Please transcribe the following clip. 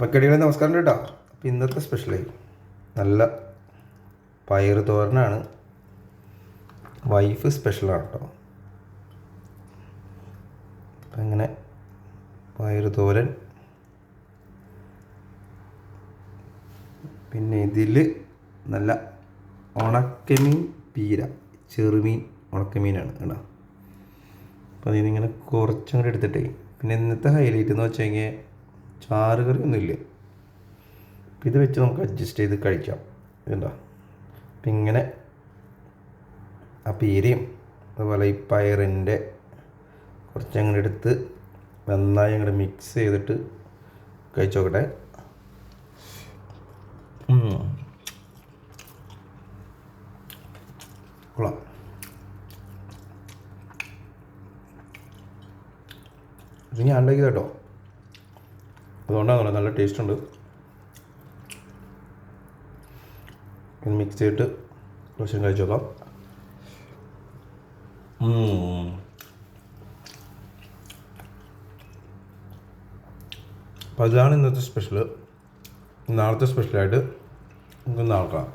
പക്കടികളെ നമസ്കാരം കേട്ടോ അപ്പോൾ ഇന്നത്തെ സ്പെഷ്യലായി നല്ല പയർ തോരനാണ്. വൈഫ് സ്പെഷ്യലാണ് കേട്ടോ അപ്പം ഇങ്ങനെ പയർ തോരൻ. പിന്നെ ഇതിൽ നല്ല ഉണക്കമീൻ പീര ചെറുമീൻ ഉണക്കമീനാണ് കേട്ടോ. അപ്പോൾ അതിനിങ്ങനെ കൂടി എടുത്തിട്ടേ. പിന്നെ ഇന്നത്തെ ഹൈലൈറ്റ് എന്ന് വെച്ച് കഴിഞ്ഞാൽ ചാറ് കറി ഒന്നുമില്ല ഇത് വെച്ച് നമുക്ക് അഡ്ജസ്റ്റ് ചെയ്ത് കഴിക്കാം. ഇതുണ്ടോ? അപ്പം ഇങ്ങനെ ആ പീരയും അതുപോലെ ഈ പയറിന്റെ കുറച്ച് അങ്ങോട്ട് എടുത്ത് നന്നായി അങ്ങോട്ട് മിക്സ് ചെയ്തിട്ട് കഴിച്ചു നോക്കട്ടെ. കൊള്ളാം. ഇത് ഞാൻ കേട്ടോ. അതുകൊണ്ടാണ് നല്ല ടേസ്റ്റ് ഉണ്ട്. മിക്സ് ചെയ്തിട്ട് കുറച്ചും കഴിച്ചു നോക്കാം. അപ്പോൾ അതാണ് ഇന്നത്തെ സ്പെഷ്യൽ നാളത്തെ സ്പെഷ്യലായിട്ട് നമുക്ക് നാളെ കാണാം.